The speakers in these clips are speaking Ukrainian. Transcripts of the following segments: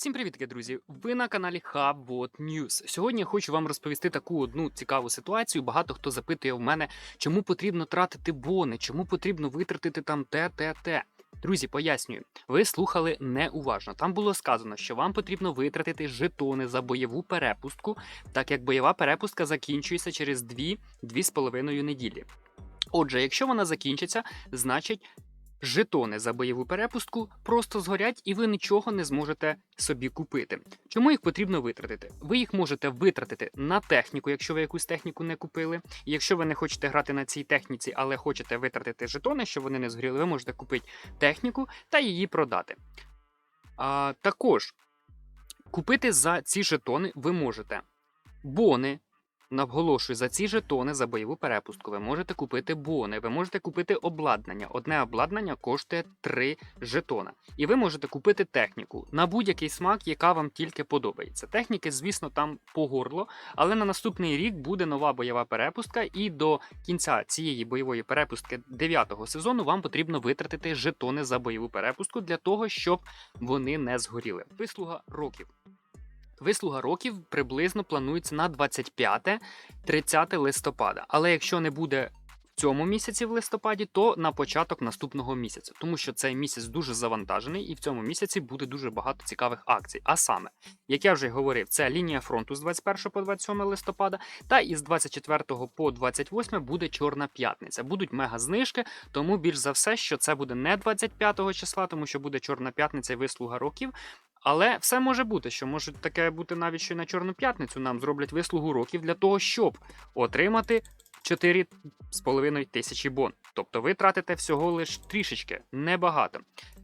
Всім привіт, друзі! Ви на каналі HubBot News. Сьогодні я хочу вам розповісти таку одну цікаву ситуацію. Багато хто запитує в мене, чому потрібно тратити бони, чому потрібно витратити там те, те, те. Друзі, пояснюю, ви слухали неуважно. Там було сказано, що вам потрібно витратити жетони за бойову перепустку, так як бойова перепустка закінчується через 2-2,5 неділі. Отже, якщо вона закінчиться, значить жетони за бойову перепустку просто згорять і ви нічого не зможете собі купити. Чому їх потрібно витратити? Ви їх можете витратити на техніку, якщо ви якусь техніку не купили. І якщо ви не хочете грати на цій техніці, але хочете витратити жетони, щоб вони не згоріли, ви можете купити техніку та її продати. А, також купити за ці жетони ви можете бони. Наголошую, за ці жетони за бойову перепустку ви можете купити бони, ви можете купити обладнання. Одне обладнання коштує 3 жетона. І ви можете купити техніку на будь-який смак, яка вам тільки подобається. Техніки, звісно, там по горло, але на наступний рік буде нова бойова перепустка, і до кінця цієї бойової перепустки 9-го сезону вам потрібно витратити жетони за бойову перепустку для того, щоб вони не згоріли. Вислуга років. Вислуга років приблизно планується на 25-30 листопада. Але якщо не буде в цьому місяці в листопаді, то на початок наступного місяця, тому що цей місяць дуже завантажений, і в цьому місяці буде дуже багато цікавих акцій. А саме, як я вже говорив, це лінія фронту з 21 по 27 листопада, та із 24 по 28 буде Чорна п'ятниця. Будуть мега знижки, тому більш за все, що це буде не 25 числа, тому що буде Чорна п'ятниця і вислуга років. Але все може бути, що може таке бути навіть що й на Чорну п'ятницю нам зроблять вислугу років для того, щоб отримати 4,5 тисячі бон. Тобто ви тратите всього лише трішечки, небагато.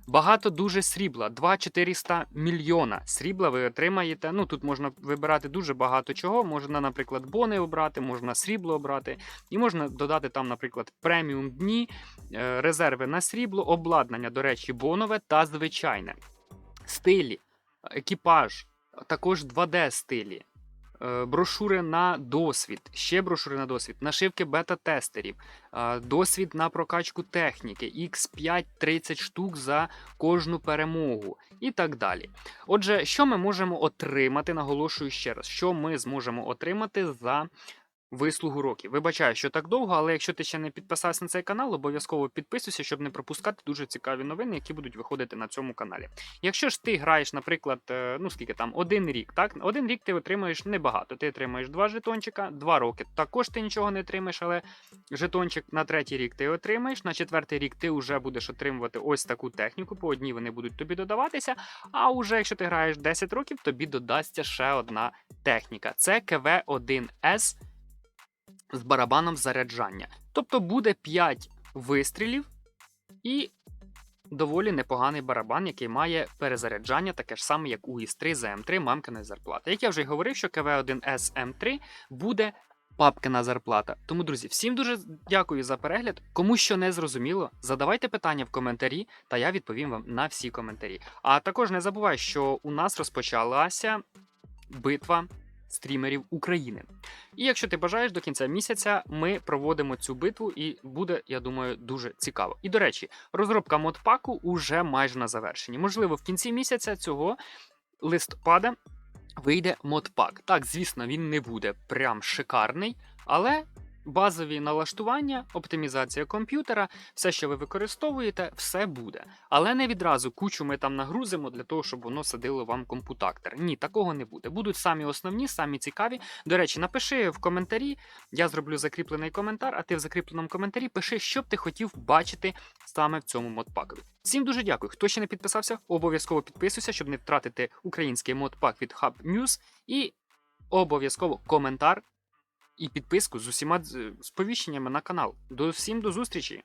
Багато дуже срібла, 2-400 мільйона срібла ви отримаєте. Ну тут можна вибирати дуже багато чого. Можна, наприклад, бони обрати, можна срібло обрати, і можна додати там, наприклад, преміум дні, е, резерви на срібло, обладнання, до речі, бонове та звичайне. Стилі, екіпаж, також 2D стилі, е, брошури на досвід, ще брошури на досвід, нашивки бета-тестерів, е, досвід на прокачку техніки, X5 30 штук за кожну перемогу і так далі. Отже, що ми можемо отримати, наголошую ще раз, що ми зможемо отримати за. Вислугу років. Вибачаю, що так довго, але якщо ти ще не підписався на цей канал, обов'язково підписуйся, щоб не пропускати дуже цікаві новини, які будуть виходити на цьому каналі. Якщо ж ти граєш, наприклад, е, ну скільки там, один рік, так? Один рік ти отримаєш небагато. Ти отримаєш два жетончика, два роки. Також ти нічого не отримаєш, але жетончик на третій рік ти отримаєш. На четвертий рік ти вже будеш отримувати ось таку техніку. По одній вони будуть тобі додаватися. А уже якщо ти граєш 10 років, тобі додасться ще одна техніка. Це КВ-1С з барабаном заряджання. Тобто буде 5 вистрілів і доволі непоганий барабан, який має перезаряджання, таке ж саме, як у ІС-3 за М3 мамкина зарплата. Як я вже й говорив, що КВ-1С М3 буде папкина зарплата. Тому, друзі, всім дуже дякую за перегляд. Кому що не зрозуміло, задавайте питання в коментарі, та я відповім вам на всі коментарі. А також не забувай, що у нас розпочалася битва стрімерів України. І якщо ти бажаєш до кінця місяця, ми проводимо цю битву, і буде, я думаю, дуже цікаво. І до речі, розробка модпаку уже майже на завершенні. Можливо, в кінці місяця цього листопада вийде модпак. Так, звісно, він не буде прям шикарний, але. Базові налаштування, оптимізація комп'ютера, все, що ви використовуєте, все буде. Але не відразу кучу ми там нагрузимо для того, щоб воно садило вам компутактор. Ні, такого не буде. Будуть самі основні, самі цікаві. До речі, напиши в коментарі, я зроблю закріплений коментар, а ти в закріпленому коментарі пиши, що б ти хотів бачити саме в цьому модпакові. Всім дуже дякую. Хто ще не підписався, обов'язково підписуйся, щоб не втратити український модпак від Hub News. І обов'язково коментар і підписку з усіма сповіщеннями на канал. До всім до зустрічі!